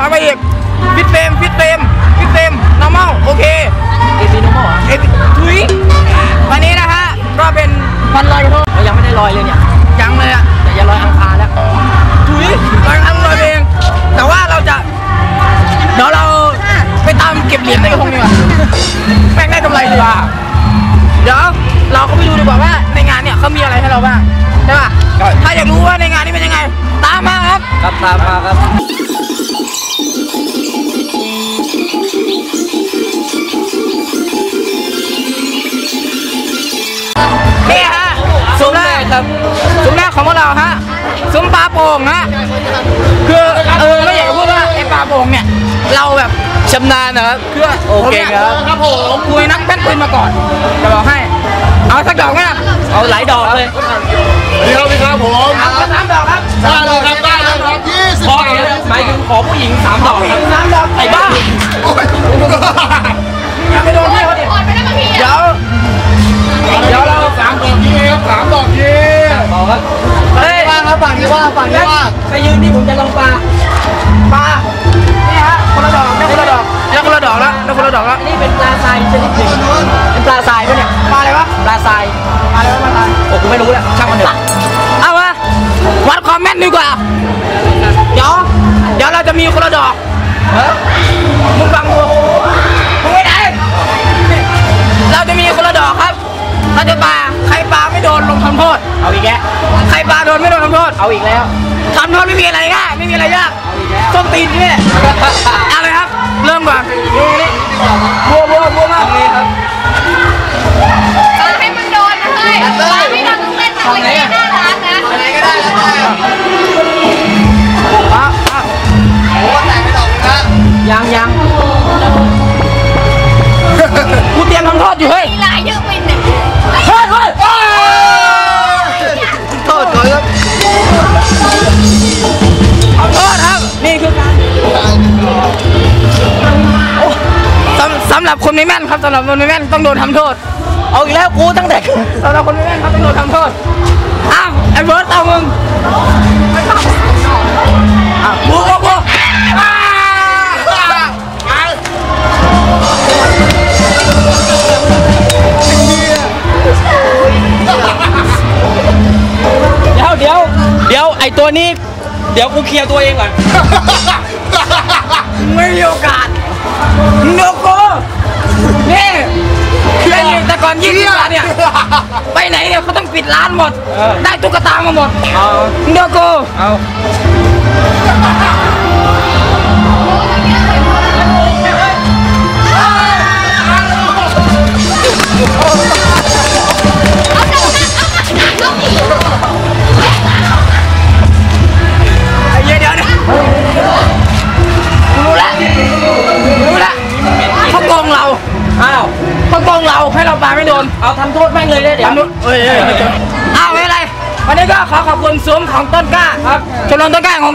งถอ ครับซุ้มแรกของพวกเราฮะซุ้มปลาโป่งฮะคือเออไม่อยากจะพูดว่าไอ้ปลาโป่งเนี่ยเราแบบชำนาญนะครับคือโอเคครับครับผมคุยนักแป้นปืนมาก่อนจะบอกให้ เอาสักดอกไหมล่ะเอาหลายดอกเลยเดี๋ยวพี่ครับผมเอาสักสามดอกครับได้เลยครับได้เลยครับยี่สิบขอบาทครับหมายถึงขอผู้หญิงสามดอกครับสามดอกไอ้บ้าโอ้ยอย่าไปโดนพี่เมีคนละดอกเฮ้ยมึงฟังกูมึงไม่ได้ เราจะมีคนละดอกครับ เราจะปาใครปาไม่โดนลงทำโทษ เอาอีกแล้ว ใครปาโดนไม่โดนทำโทษ เอาอีกแล้วทำโทษไม่มีอะไรง่ายไม่มีอะไรยากส้มตีนนี่เอาเลยครับ เริ่มก่อนนี่นี่บัวบัวบัวมากนี่ครับให้มันโดนนะเฮ้ยไม่โดนต้องเล่นอะไรอย่างเงี้ยน่ารักนะอะไรก็ได้ ยังยังกูเตรียมทำโทษอยู่เฮ้ยลายเยอะไปเนี่ยเฮ้ยเฮ้ยโทษก่อนครับขอโทษครับ นี่คือการโอ้สำสำหรับคนไม่แม่นครับสำหรับคนไม่แม่นต้องโดนทำโทษ เอาอีกแล้วกูตั้งแต่สำหรับคนไม่แม่นครับต้องโดนทำโทษ อ้าวไอ้เบิร์ดเอามึง ไอตัวนี้ เดี๋ยวกูเคลียร์ตัวเองก่อน ไม่มีโอกาสโนโกนี่คือไอ้นี่แต่ก่อนยี่สิบบาทเนี่ย ไปไหนเนี่ยเขาต้องปิดร้านหมด เออ ได้ตุ๊กตามาหมดเอาโนโกเอา ครับชมรมต้นกล้าขอ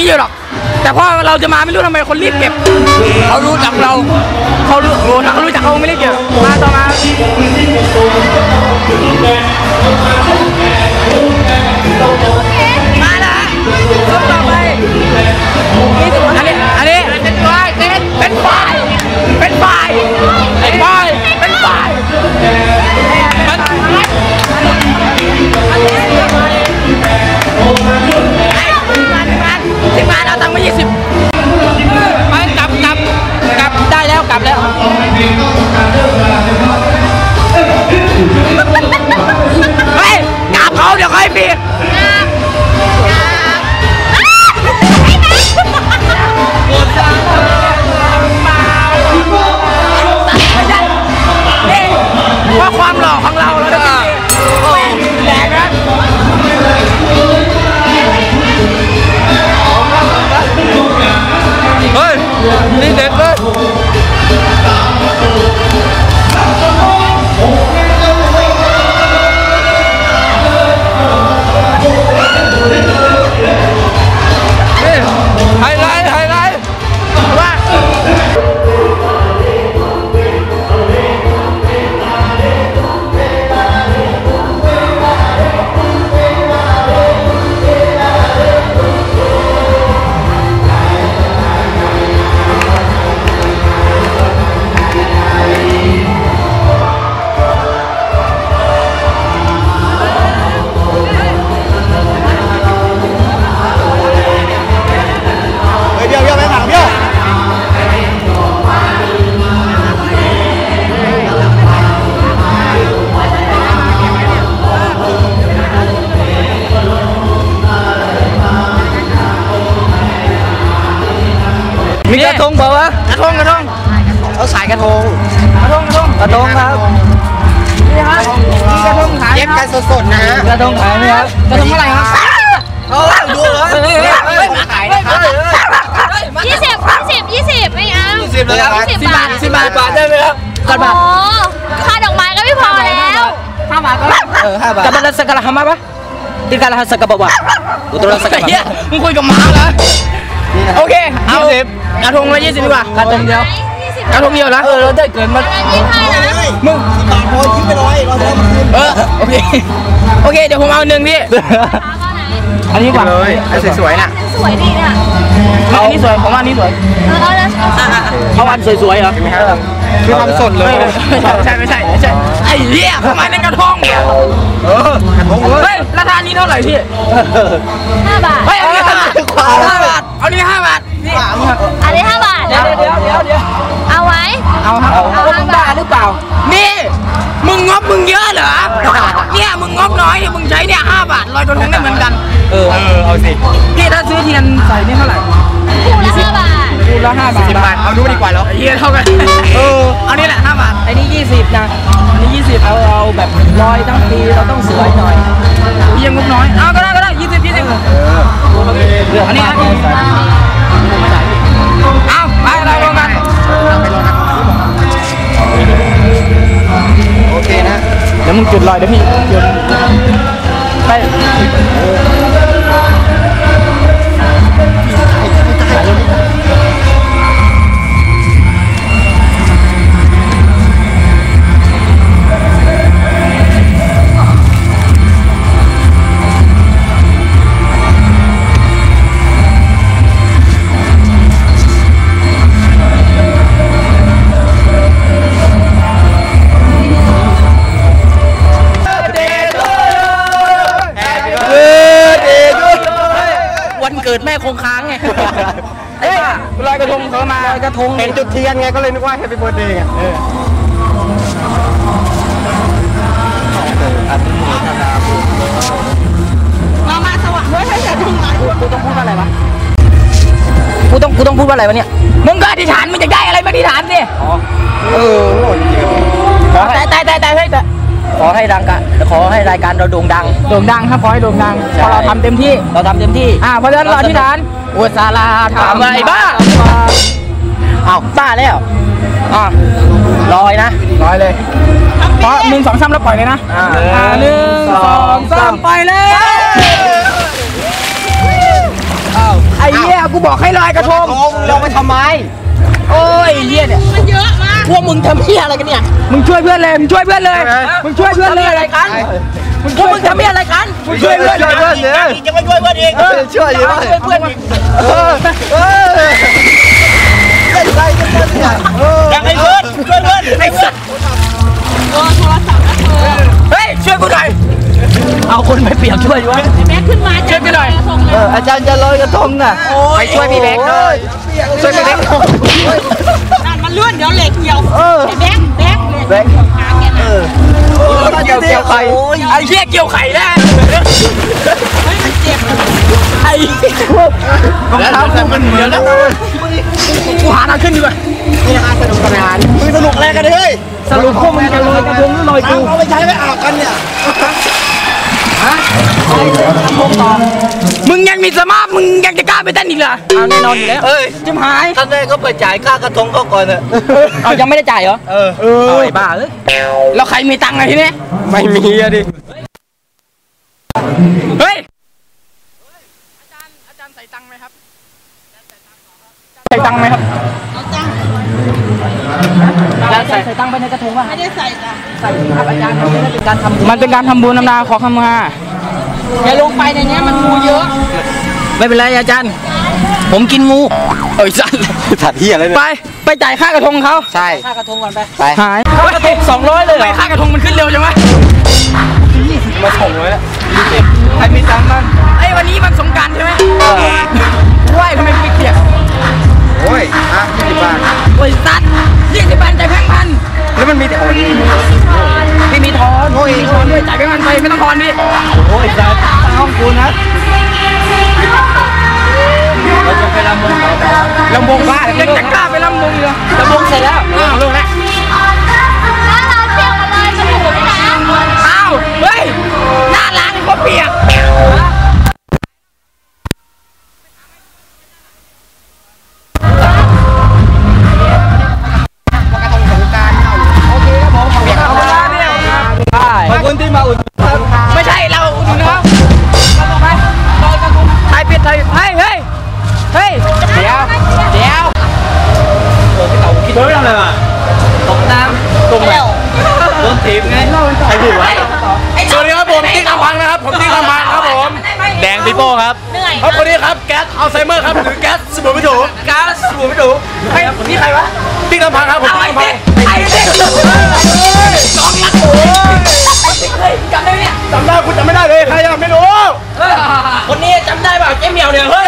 นี้อยู่หรอก แต่พอเราจะมาไม่รู้ทำไมคนรีบเก็บ เขารู้จักเรา เขารู้โอ้ถ้าเขารู้จักเขาไม่รีบเก็บ มาต่อมามาละต่อไป ครับโอ้โหค่าดอกไม้ก็ไม่พอแล้วห้าบาทก็เออห้าบาทกับมันสกัดหามาปะที่การหัสกัดบ่าวอุตรสกัดเฮียมึงคุยกับหมาเหรอโอเคเอากระทงละยี่สิบดีกว่ากระทงเดียวยี่สิบกระทงเดียวนะเออเราได้เกินมาอันนั้นยี่ห้านะมึงบาทพอยิ้มไปร้อยเราจะเอามาคืนเออโอเคโอเคเดี๋ยวผมเอาหนึ่งพี่ขาก็ไหนอันนี้ก่อนเลยไอ้สวยๆน่ะสวยดีเนี่ยเอาอันนี้สวยผมว่าอันนี้สวยเออเอาแล้วเอาแล้วเขาวันสวยๆเหรอคื อทำสดเลยไม่ใช่ไม่ใช่ไม่ใช่ไอ้เหี้ยทำไมนั่นกระทงเออกระทงเลยเฮ้ยราคานี้เท่าไหร่พี่ห้าบาทเฮ้ยเอานี้ห้าบาทห้าบาทเอานี้ห้าบาทนี่อันนี้ห้าบาทเดี๋ยวเดี๋ยวเดี๋ยวเดี๋ยวเอาไว้เอาครับเอามึงบ้าหรือเปล่านี่มึงงบมึงเยอะเหรอเนี่ยมึงงบน้อยเนี่ยมึงใช้เนี่ยห้าบาทลอยกระทงได้เหมือนกันเออเออเอาสิพี่ถ้าซื้อเทียนใส่นี่เท่าไหร่คู่ละห้าบาท คูละห้าบาทสิบบาทเอาดูดีกว่าแล้วไอ้เหี้ยเท่ากันเออเอานี่แหละห้าบาทไอ้นี่ยี่สิบนะอันนี้ยี่สิบเอาเอาแบบลอยทั้งปีเราต้องสวยหน่อยพี่ยังงบน้อยเอาก็ได้ก็ได้ยี่สิบยี่สิบอันนี้นะเอาไปเราลงกันโอเคนะเดี๋ยวมึงจุดลอยเดี๋ยวพี่จุดไป งเห็นจุดเทียนไงก็เลยนึกว่า Happy Birthday ไงเออมามาสว่างด้วยให้อย่าทุ่งไหลกูต้องพูดว่าอะไรวะกูต้องกูต้องพูดว่าอะไรวะเนี่ยมึงก็อธิษฐานมึงจะได้อะไรมาอธิษฐานสิเออโหดจริงขอให้แต่แต่แต่แต่เฮ้ยแต่ขอให้ดังกะขอให้รายการเราโด่งดังโด่งดังครับขอให้โด่งดังใช่เพราะเราทำเต็มที่เราทำเต็มที่อ่าเพราะฉะนั้นเราอธิษฐานอุตสาลาทำทำไมบ้า อ้าวบ้าแล้วอะลอยนะร้อยเลยเพราะหนึ่งสองสามแล้วปล่อยเลยนะอ่าอ่าหนึ่งสองสามปล่อยเลยไอ้เหี้ยกูบอกให้ลอยกระทงเราไปทำไมโอ้ยไอ้เหี้ยเนี่ยมันเยอะมากพวกมึงทำเพี้ยอะไรกันเนี่ยมึงช่วยเพื่อนเลยมึงช่วยเพื่อนเลยมึงช่วยเพื่อนเลยอะไรกันพวกมึงทำเพี้ยอะไรกันมึงช่วยเพื่อนช่วยเพื่อนเนี่ยจะมาช่วยเพื่อนเองเออช่วยอยู่จะมาช่วยเพื่อนอีกเออเออเล่นไรกันเนี่ยเอออ ยากให้เพื่อนช่วยเพื่อนไอ้สัตว์โอ้โทรศัพท์นะเธอเฮ้ยช่วยกูหน่อยเอาคนไปเปรียบช่วยด้วยแม็กขึ้นมาช่วยกูหน่อยส่งเลเอยออาจารย์จะลอยกระทงน่ะไปช่วยพี่แบงค์หน่อยช่วยพี่แบงค์หน่อยนั่นมันเลื่อนเดี๋ยวเหล็กเกี่ยวเออไอ้แบงค์แบงค์เหล็ก แบงค์ขาแกน่ะเกี่ยวเกี่ยวไข่ไอ้เหี้ยเกี่ยวไข่แล้วเฮ้ยมันเจ็บไอ้รองเท้าคู่กันเหมือนนะกูหาทางขึ้นดีกว่ามึงสนุกอะไรกันเฮ้ยสรุปพวกมึงจะลอยกระทงหรือลอยกูเอาไปใช้ไปอาบกันเนี่ย มึงยังมีสมาธิมึงยังจะกล้าไปเต้นอีกเหรอเอาแน่นอนอยู่แล้วเอ้ยจิมหายท่านแรกก็ไปจ่ายค่ากระทงเขาก่อนเนอะเอายังไม่ได้จ่ายเหรอ เออเอาไอ้บ้าเอ้ยแล้วใครมีตังค์อะทีนี้ไม่มีอะดิ เฮ้ย อาจารย์อาจารย์ใส่ตังค์ไหมครับใส่ตังค์ไหมครับเอาตังค์อาจารย์ใส่ใส่ตังค์ไปในกระทงป่ะไม่ได้ใส่จ้ะใส่ครับอาจารย์มันเป็นการทำมันเป็นการทำบุญนำนาขอคำมา อย่าลงไปในเนี้ยมันงูเยอะ ไม่เป็นไรอาจารย์ ผมกินงูเอ้ยจันสัตว์เหี้ยอะไรเนี่ยไป ไปจ่ายค่ากระทงเขาใช่ค่ากระทงก่อนไปไปหายค่ากระทงสองร้อยเลยไปค่ากระทงมันขึ้นเร็วจังวะมาส่งไว้แล้วใครมีตังค์มั้งไอ้ยวันนี้มันสงกรารใช่ไหมว่ายทำไมกูไม่เปียก โอ้ยอะยี่สิบบาทโอ้ยสัตว์ยี่สิบบาทจ่ายแพงพันแล้วมันมีแต่โอ้ยไม่มีทอนโอ้ยทอนด้วยจ่ายแพงพันไปไม่ต้องทอนดิโอ้ยสัตว์ห้อง ใครวะ ด้เปล่าเจ๊เหมียวเนี่ยเฮ้ย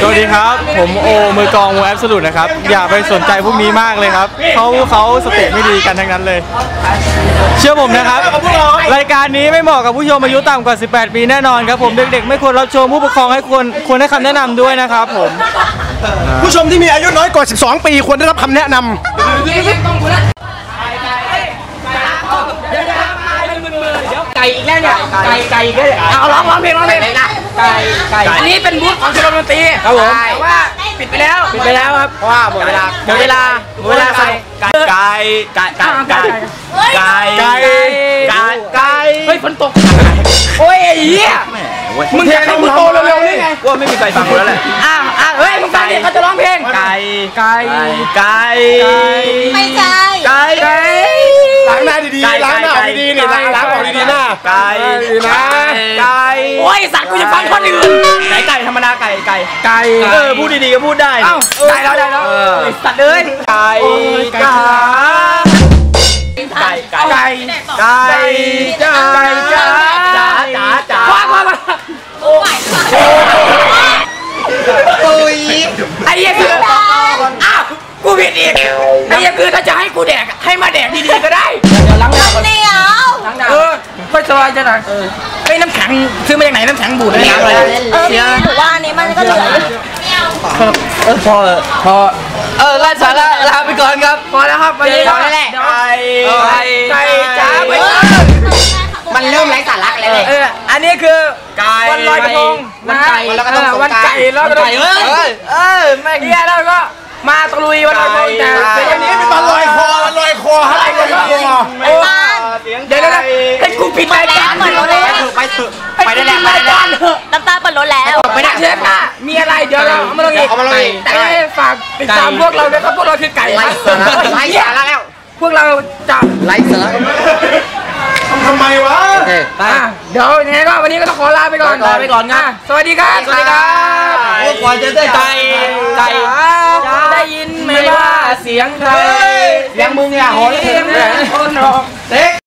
สวัสดีครับ ผมโอมือกลองวงแอปสลุดนะครับ อย่าไปสนใจพวกนี้มากเลยครับเขาเขาสติไม่ดีกันทั้งนั้นเลย เชื่อผมนะครับ รายการนี้ไม่เหมาะกับผู้ชมอายุต่ำกว่า 18 ปีแน่นอนครับผมเด็กๆ ไม่ควรรับชมผู้ปกครองให้ควรควรให้คำแนะนำด้วยนะครับผมผู้ชมที่มีอายุน้อยกว่า 12 ปีควรได้รับคำแนะนไก่อีกแล้วเนี่ยไก่ไก่อีกแล้วเนี่ยเอาร้องร้องเพลงร้องเพลงนะ ไก่ไก่อันนี้เป็นบูธของชมรมดนตรีครับผมแต่ว่าปิดไปแล้วปิดไปแล้วครับเพราะว่าหมดเวลาหมดเวลาหมดเวลาไก่ไก่ไก่ไก่ไก่ไก่ไก่ไก่ไก่ไก่เฮ้ยฝนตกโอ้ยไอ้เหี้ยมึงอยากให้มึงโตเร็วๆนี่ไงว่าไม่มีใครฟังกูแล้วแหละอ้าวอ้าวเฮ้ยมึงฟังดิเขาจะร้องเพลงไก่ไก่ไก่ไม่ใช่ไก่ไก่ำ ล้างหน้าดีๆล้างหน้าออกดีๆนี่ล้างล้างออกดีๆหน้าไก่ดีนะไก่โอ้ยสัตว์กูจะฟังคนอื่นไก่ไก่ธรรมดาไก่ไก่ไก่เออพูดดีๆก็พูดได้เอ้าได้แล้วได้แล้วไอ้สัตว์เอ้ยไก่ไก่ไก่ไก่ไก่ไก่จ้าไก่จ้าจ๋าจ๋าจ๋าว้าวว้าวว้าวโอ้ยไอ้เหี้ยคืออ้าว กูผิดอีกไอ้เหี้ยคือถ้าจะให้กูแดกให้มาแดกดีๆก็ได้ เดี๋ยวล้างหน้าก่อนเดี๋ยวเออไม่สบายใจหน่อยเฮ้ยน้ำแข็งซื้อมาจากไหนน้ำแข็งบูดเลยน้ำอะไรเออพี่หนูว่าอันนี้มันก็เหลืออยู่เออพอพอเออไล่สาระลาไปก่อนครับพอแล้วครับวันนี้พอแล้วแหละเดี๋ยวไก่ไก่ไก่จ้าไปมันเริ่มไร้สาระแล้วเลย เอออันนี้คือ ไก่วันลอยกระทงวันไก่นะวันลอยกระทงเออสงวันกรานต์ไก่ลอยกระทงไก่เอ้ยเอ้ยแม่งเฮียแล้วก็ มาตะลุยวันลอยกระทงแต่ไก่แต่วันนี้เป็นมัวันนลลออยยคคออมันลอยคออะไรกันลอยคอโอ้เดี๋ยวนะให้กูปิดรายการเหมือนรถแล้วไปเถอะไปได้แล้วไปได้แล้วน้ำตาเปิดรถแล้วไม่ได้เชฟอะมีอะไรเดี๋ยวเราเอามาลงอีกเอามาลงอีกแต่ให้ฝากติดตามพวกเราด้วยครับพวกเราคือไก่ไร้สาระไร้สาระแล้วพวกเราจะไร้สาระ ทำไมวะ โอเคอะเดี๋ยวยังไงก็วันนี้ก็ต้องขอลาไปก่อนลาไปก่อนครับะสวัสดีครับ สวัสดีครับโอ้กว่าจะได้ไก่ไก่ได้ยินไหมว่าเสียงใครเสียงมึงเนี่ยโหยเสียงคนออกเด็ก